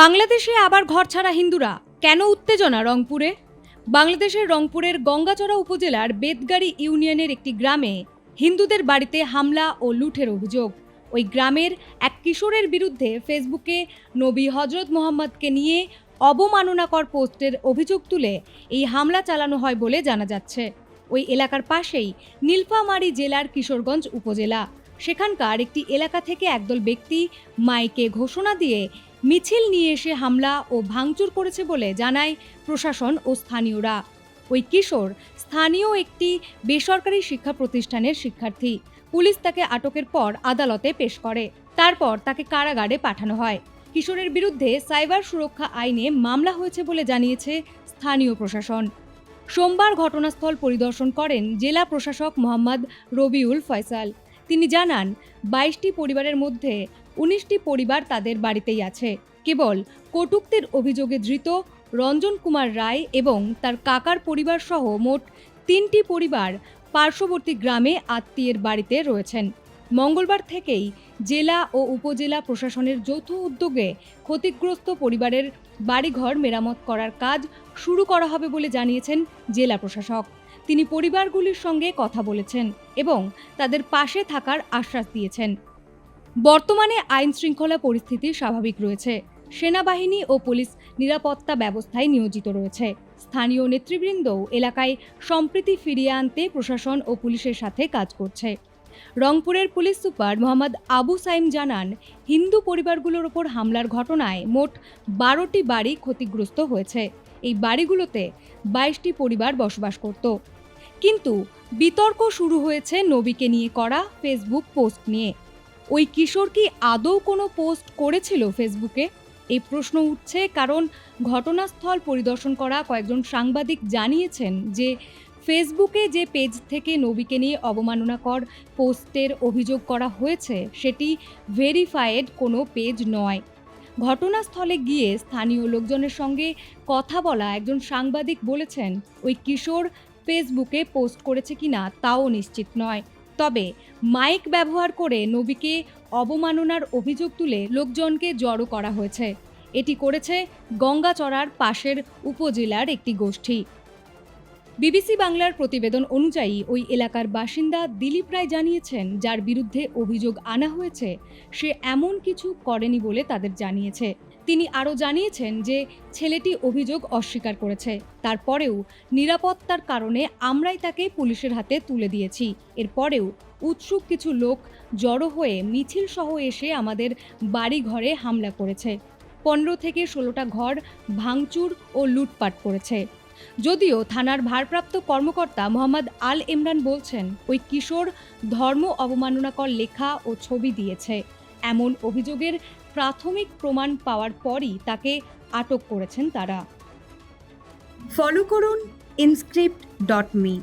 বাংলাদেশে আবার ঘরছাড়া হিন্দুরা। কেন উত্তেজনা রংপুরে? বাংলাদেশের রংপুরের গঙ্গাচড়া উপজেলার বেদগাড়ি ইউনিয়নের একটি গ্রামে হিন্দুদের বাড়িতে হামলা ও লুঠের অভিযোগ। ওই গ্রামের এক কিশোরের বিরুদ্ধে ফেসবুকে নবী হজরত মোহাম্মদকে নিয়ে অবমাননাকর পোস্টের অভিযোগ তুলে এই হামলা চালানো হয় বলে জানা যাচ্ছে। ওই এলাকার পাশেই নীলফামারী জেলার কিশোরগঞ্জ উপজেলা। সেখানকার একটি এলাকা থেকে একদল ব্যক্তি মাইকে ঘোষণা দিয়ে মিছিল নিয়ে এসে হামলা ও ভাঙচুর করেছে বলে জানায় প্রশাসন ও স্থানীয়রা। ওই কিশোর স্থানীয় একটি বেসরকারি শিক্ষা প্রতিষ্ঠানের শিক্ষার্থী। পুলিশ তাকে আটকের পর আদালতে পেশ করে। তারপর তাকে কারাগারে পাঠানো হয়। কিশোরের বিরুদ্ধে সাইবার সুরক্ষা আইনে মামলা হয়েছে বলে জানিয়েছে স্থানীয় প্রশাসন। সোমবার ঘটনাস্থল পরিদর্শন করেন জেলা প্রশাসক মোহাম্মদ রবিউল ফয়সাল। তিনি জানান, বাইশটি পরিবারের মধ্যে উনিশটি পরিবার তাদের বাড়িতেই আছে। কেবল কটুক্তির অভিযোগে ধৃত রঞ্জন কুমার রায় এবং তার কাকার পরিবার সহ মোট তিনটি পরিবার পার্শ্ববর্তী গ্রামে আত্মীয়ের বাড়িতে রয়েছেন। মঙ্গলবার থেকেই জেলা ও উপজেলা প্রশাসনের যৌথ উদ্যোগে ক্ষতিগ্রস্ত পরিবারের বাড়িঘর মেরামত করার কাজ শুরু করা হবে বলে জানিয়েছেন জেলা প্রশাসক। তিনি পরিবারগুলির সঙ্গে কথা বলেছেন এবং তাদের পাশে থাকার আশ্বাস দিয়েছেন। বর্তমানে আইন শৃঙ্খলা পরিস্থিতি স্বাভাবিক রয়েছে। সেনাবাহিনী ও পুলিশ নিরাপত্তা ব্যবস্থায় নিয়োজিত রয়েছে। স্থানীয় নেতৃবৃন্দও এলাকায় সম্প্রীতি ফিরিয়ে আনতে প্রশাসন ও পুলিশের সাথে কাজ করছে। রংপুরের পুলিশ সুপার মোহাম্মদ আবু সাইম জানান, হিন্দু পরিবারগুলোর ওপর হামলার ঘটনায় মোট বারোটি বাড়ি ক্ষতিগ্রস্ত হয়েছে। এই বাড়িগুলোতে বাইশটি পরিবার বসবাস করত। কিন্তু বিতর্ক শুরু হয়েছে নবীকে নিয়ে করা ফেসবুক পোস্ট নিয়ে। ওই কিশোর কি আদৌ কোনো পোস্ট করেছিল ফেসবুকে? এই প্রশ্ন উঠছে কারণ ঘটনাস্থল পরিদর্শন করা কয়েকজন সাংবাদিক জানিয়েছেন যে, ফেসবুকে যে পেজ থেকে নবীকে নিয়ে অবমাননাকর পোস্টের অভিযোগ করা হয়েছে, সেটি ভেরিফায়েড কোনো পেজ নয়। ঘটনাস্থলে গিয়ে স্থানীয় লোকজনের সঙ্গে কথা বলা একজন সাংবাদিক বলেছেন, ওই কিশোর ফেসবুকে পোস্ট করেছে কিনা তাও নিশ্চিত নয়। তবে মাইক ব্যবহার করে নবীকে অবমাননার অভিযোগ তুলে লোকজনকে জড়ো করা হয়েছে। এটি করেছে গঙ্গাচড়ার পাশের উপজেলার একটি গোষ্ঠী। বিবিসি বাংলার প্রতিবেদন অনুযায়ী ওই এলাকার বাসিন্দা দিলীপ রায় জানিয়েছেন, যার বিরুদ্ধে অভিযোগ আনা হয়েছে, সে এমন কিছু করেনি বলে তাদের জানিয়েছে। তিনি আরও জানিয়েছেন যে ছেলেটি অভিযোগ অস্বীকার করেছে। তারপরেও নিরাপত্তার কারণে আমরাই তাকে পুলিশের হাতে তুলে দিয়েছি। এরপরেও উৎসুক কিছু লোক জড়ো হয়ে মিছিল সহ এসে আমাদের বাড়ি ঘরে হামলা করেছে। পনেরো থেকে ষোলোটা ঘর ভাঙচুর ও লুটপাট করেছে। যদিও থানার ভারপ্রাপ্ত কর্মকর্তা মোহাম্মদ আল ইমরান বলছেন, ওই কিশোর ধর্ম অবমাননাকর লেখা ও ছবি দিয়েছে। এমন অভিযোগের প্রাথমিক প্রমাণ পাওয়ার পরই তাকে আটক করেছেন তারা। ফলো করুন ইনস্ক্রিপ্ট ডট মি